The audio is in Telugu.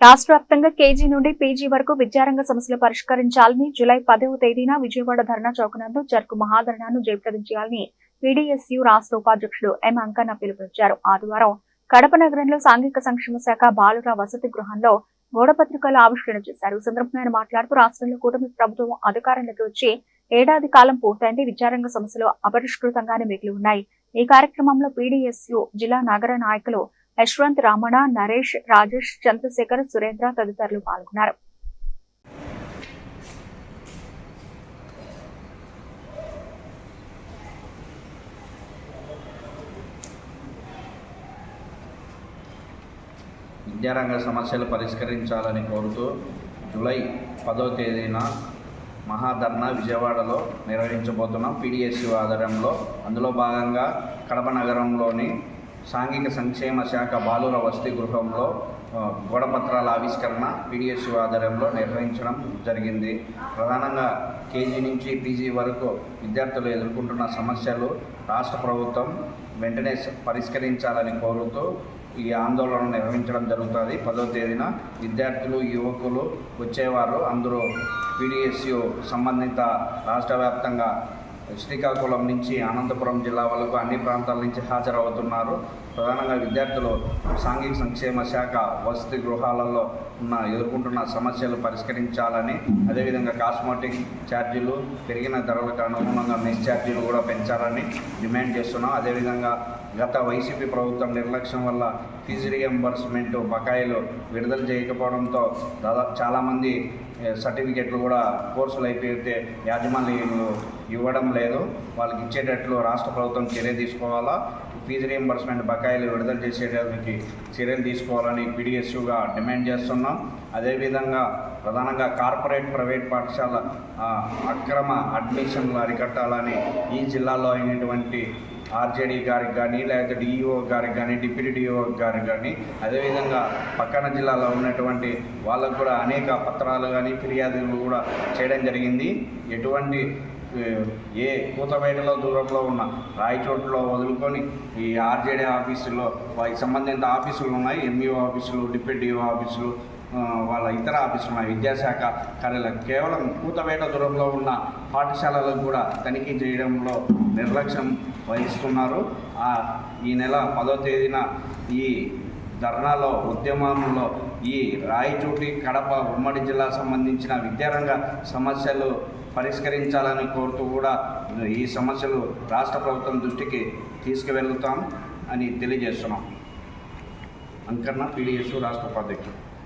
రాష్ట్ర వ్యాప్తంగా కేజీ నుండి పీజీ వరకు విద్యారంగ సమస్యలు పరిష్కరించాలని జులై పదవ తేదీన విజయవాడ ధర్నా చౌకనందు నందు మహాధర్నాను జయప్రదం చేయాలని పీడీఎస్యు రాష్ట్ర ఉపాధ్యక్షుడు ఎం అంకన్న పిలుపునిచ్చారు. ఆదివారం కడప నగరంలో సాంఘిక సంక్షేమ శాఖ బాలుర వసతి గృహంలో గోడపత్రికలు ఆవిష్కరణ చేశారు. ఈ సందర్భంగా ఆయన మాట్లాడుతూ రాష్ట్రంలో కూటమి ప్రభుత్వం అధికారంలోకి వచ్చి ఏడాది కాలం పూర్తయింది. విద్యారంగ సమస్యలు అపరిష్కృతంగానే మిగిలి ఉన్నాయి. ఈ కార్యక్రమంలో పీడీఎస్యు జిల్లా నగర నాయకులు యశ్వంత్ రమణ నరేష్ రాజేష్ చంద్రశేఖర్ సురేంద్ర తదితరులు పాల్గొన్నారు. విద్యారంగ సమస్యలు పరిష్కరించాలని కోరుతూ జూలై పదో తేదీన మహాధర్నా విజయవాడలో నిర్వహించబోతున్నాం. పీడిఎస్యు ఆధ్వర్యంలో అందులో భాగంగా కడప నగరంలోని సాంఘిక సంక్షేమ శాఖ బాలుర వసతి గృహంలో గోడపత్రాల ఆవిష్కరణ పీడిఎస్యు ఆధ్వర్యంలో నిర్వహించడం జరిగింది. ప్రధానంగా కేజీ నుంచి పీజీ వరకు విద్యార్థులు ఎదుర్కొంటున్న సమస్యలు రాష్ట్ర ప్రభుత్వం వెంటనే పరిష్కరించాలని కోరుతూ ఈ ఆందోళన నిర్వహించడం జరుగుతుంది. పదో తేదీన విద్యార్థులు యువకులు వచ్చేవారు. అందరూ పీడిఎస్యు సంబంధిత రాష్ట్ర వ్యాప్తంగా శ్రీకాకుళం నుంచి అనంతపురం జిల్లా వరకు అన్ని ప్రాంతాల నుంచి హాజరవుతున్నారు. ప్రధానంగా విద్యార్థులు సాంఘిక సంక్షేమ శాఖ వసతి గృహాలలో ఉన్న ఎదుర్కొంటున్న సమస్యలు పరిష్కరించాలని అదేవిధంగా కాస్మోటిక్ ఛార్జీలు పెరిగిన ధరలకు అనుగుణంగా మెస్ ఛార్జీలు కూడా పెంచాలని డిమాండ్ చేస్తున్నాం. అదేవిధంగా గత వైసీపీ ప్రభుత్వం నిర్లక్ష్యం వల్ల ఫీజు రియంబర్స్మెంట్ బకాయిలు విడుదల చేయకపోవడంతో దాదాపు చాలామంది సర్టిఫికెట్లు కూడా కోర్సులు అయిపోతే యాజమాన్యాలు ఇవ్వడం లేదు. వాళ్ళకి ఇచ్చేటట్లు రాష్ట్ర ప్రభుత్వం చర్య తీసుకోవాలా? ఫీజు రీఎంబర్స్మెంట్ బకాయిలు విడుదల చేసేటానికి చర్యలు తీసుకోవాలని పీడిఎస్యుగా డిమాండ్ చేస్తున్నాం. అదేవిధంగా ప్రధానంగా కార్పొరేట్ ప్రైవేట్ పాఠశాల అక్రమ అడ్మిషన్లు అరికట్టాలని ఈ జిల్లాలో అయినటువంటి ఆర్జేడీ గారికి కానీ లేకపోతే డిఈఓ గారికి కానీ డిప్యూటీ డిఈఓ గారికి కానీ అదేవిధంగా పక్కన జిల్లాలో ఉన్నటువంటి వాళ్ళకు కూడా అనేక పత్రాలు కానీ ఫిర్యాదులు కూడా చేయడం జరిగింది. ఎటువంటి ఏ, కూతబయటలో దూరంలో ఉన్న రాయచోట్లో వదులుకొని ఈ ఆర్జేడీ ఆఫీసులో వారికి సంబంధిత ఆఫీసులు ఉన్నాయి ఎంఈఓ ఆఫీసులు డిప్యూటీఓ ఆఫీసులు వాళ్ళ ఇతర ఆఫీసులు ఉన్నాయి. విద్యాశాఖ కార్యాలయం కేవలం కూతబేట దూరంలో ఉన్న పాఠశాలలకు కూడా తనిఖీ చేయడంలో నిర్లక్ష్యం వహిస్తున్నారు. ఈ నెల పదో తేదీన ఈ ధర్నాలో ఉద్యమంలో ఈ రాయచోటి కడప ఉమ్మడి జిల్లా సంబంధించిన విద్యారంగ సమస్యలు పరిష్కరించాలని కోరుతూ కూడా ఈ సమస్యలు రాష్ట్ర ప్రభుత్వం దృష్టికి తీసుకువెళ్తాం అని తెలియజేస్తున్నాం. అంకర్ణ పీడిఎస్ రాష్ట్ర ఉపాధ్యక్షుడు.